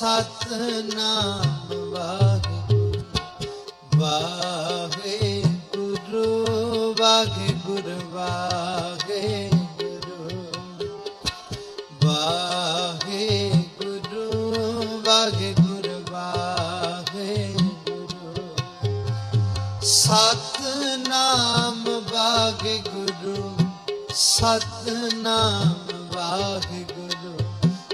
ਸਤਨਾਮ ਵਾਹਿਗੁਰੂ ਵਾਹਿਗੁਰੂ ਵਾਹਿਗੁਰੂ ਵਾਹਿਗੁਰੂ ਵਾਹਿਗੁਰੂ ਵਾਹਿਗੁਰੂ ਵਾਹਿਗੁਰੂ ਸਤਨਾਮ ਵਾਹਿਗੁਰੂ ਸਤਨਾਮ ਵਾਹਿਗੁਰੂ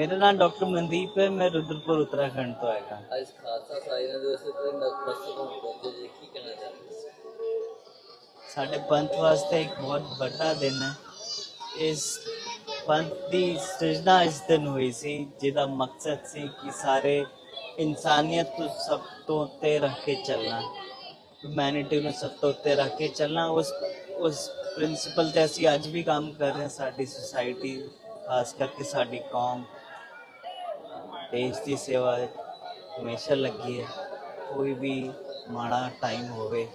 ਮੇਰਾ ਨਾਮ ਡਾਕਟਰ ਮਨਦੀਪ ਹੈ ਮੈਂ ਰੁਦਰਪੁਰ ਉੱਤਰਾਖੰਡ ਤੋਂ ਆਇਆ ਅੱਜ ਖਾਲਸਾ ਸਾਹਿਬ ਦੇ ਵਾਸਤੇ ਤੁਸੀਂ ਨਤਮਸਤਕ ਹੋਣ ਪਹੁੰਚੇ ਜੀ ਕੀ ਕਹਿਣਾ ਚਾਹੁੰਦੇ ਸਾਡੇ ਪੰਥ ਵਾਸਤੇ ਇੱਕ ਬਹੁਤ ਵੱਡਾ ਦਿਨ ਹੈ ਇਸ ਪੰਥ ਦੀ ਸਿਰਜਣਾ ਇਸ ਦਿਨ ਹੋਈ ਸੀ ਜਿਹਦਾ ਮਕਸਦ ਸੀ ਕਿ ਸਾਰੇ ਇਨਸਾਨੀਅਤ ਨੂੰ ਸਭ ਤੋਂ ਉੱਤੇ ਰੱਖ ਕੇ ਚੱਲਣਾ ਹਿਊਮੈਨਿਟੀ ਨੂੰ ਸਭ ਤੋਂ ਉੱਤੇ ਰੱਖ ਕੇ ਚੱਲਣਾ ਉਸ ਉਸ ਪ੍ਰਿੰਸੀਪਲ ਤੇ ਅਸੀਂ ਅੱਜ ਵੀ ਕੰਮ ਕਰ ਰਹੇ ਹਾਂ ਸਾਡੀ ਸੁਸਾਇਟੀ ਖਾਸ ਕਰਕੇ ਸਾਡੀ ਕੌਮ ਦੇਸ਼ ਦੀ ਸੇਵਾ ਹਮੇਸ਼ਾ ਲੱਗੀ ਹੈ। ਕੋਈ ਵੀ ਮਾੜਾ ਟਾਈਮ ਹੋਵੇ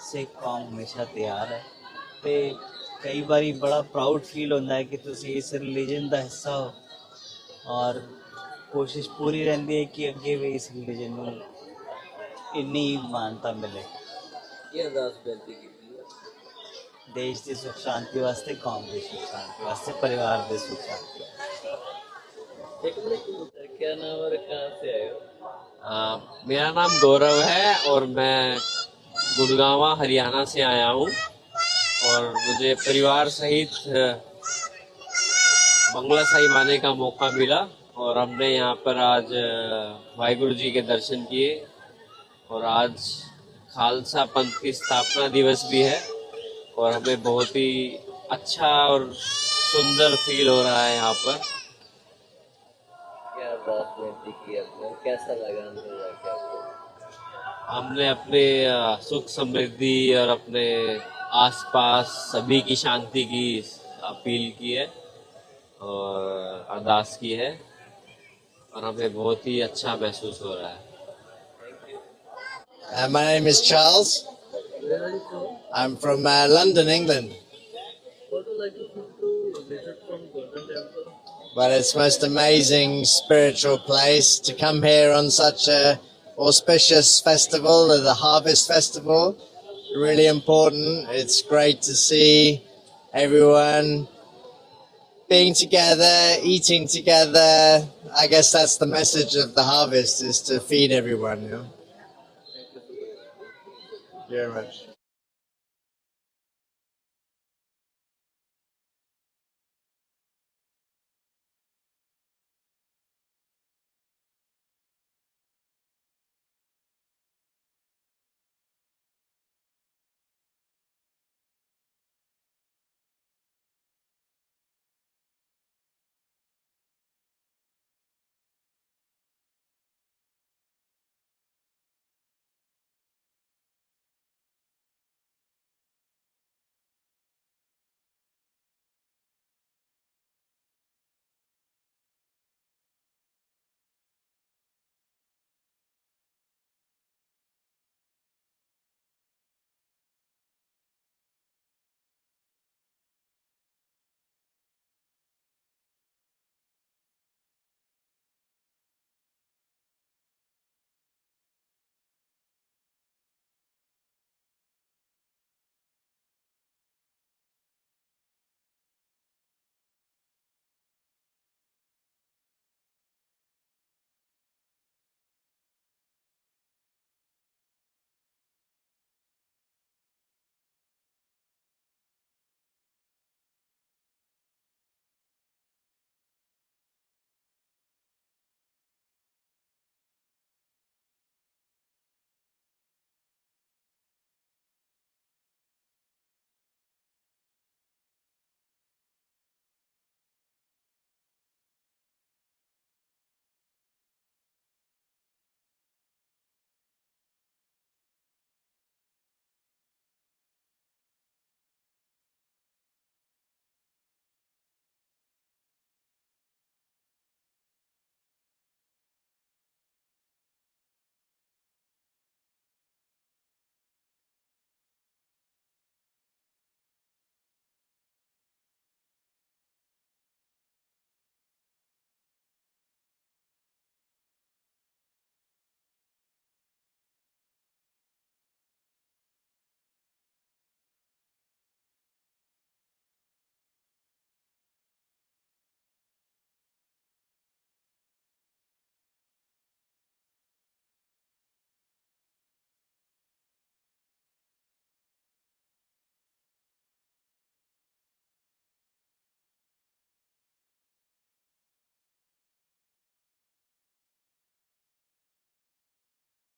ਸਿੱਖ ਕੌਮ ਹਮੇਸ਼ਾ ਤਿਆਰ ਹੈ। ਤੇ ਕਈ ਵਾਰੀ ਬੜਾ ਪ੍ਰਾਊਡ ਫੀਲ ਹੁੰਦਾ ਹੈ ਕਿ ਤੁਸੀਂ ਇਸ ਰਿਲੀਜਨ ਦਾ ਹਿੱਸਾ ਹੋ। ਔਰ ਕੋਸ਼ਿਸ਼ ਪੂਰੀ ਰਹਿੰਦੀ ਹੈ ਕਿ ਅੱਗੇ ਵੀ ਇਸ ਰਿਲੀਜਨ ਨੂੰ ਇੰਨੀ ਮਾਨਤਾ ਮਿਲੇ। ਇਹ ਅਰਦਾਸ ਬੇਨਤੀ ਕੀਤੀ ਹੈ? ਦੇਸ਼ ਦੀ ਸੁਖ ਸ਼ਾਂਤੀ ਵਾਸਤੇ ਕੌਮ ਦੀ ਸੁਖ ਸ਼ਾਂਤੀ ਵਾਸਤੇ ਪਰਿਵਾਰ ਦੀ ਸੁਖ ਸ਼ਾਂਤੀ ਇੱਕ ਮਿੰਟ। क्या नाम और कहाँ से आए हो? मेरा नाम गौरव है और मैं गुड़गावा, हरियाणा से आया हूँ। और मुझे परिवार सहित बंगला साहिब आने का मौका मिला और हमने यहाँ पर आज वाहिगुरु जी के दर्शन किए। और आज खालसा पंथ की स्थापना दिवस भी है और हमें बहुत ही अच्छा और सुंदर फील हो रहा है यहाँ पर। क्या अरदास बेनती की आपने कैसा लगा अंदर जाके आपको हमने अपने सुख समृद्धि और अपने आसपास सभी की शांति की अपील की है और अरदास की है और हमें बहुत ही अच्छा महसूस हो रहा है Uh, my name is Charles. I'm from uh, London, England. But it's most amazing spiritual place to come here on such a auspicious festival, the Harvest Festival. Really important. It's great to see everyone being together, eating together. I guess that's the message of the harvest is to feed everyone, you know. Thank you very much.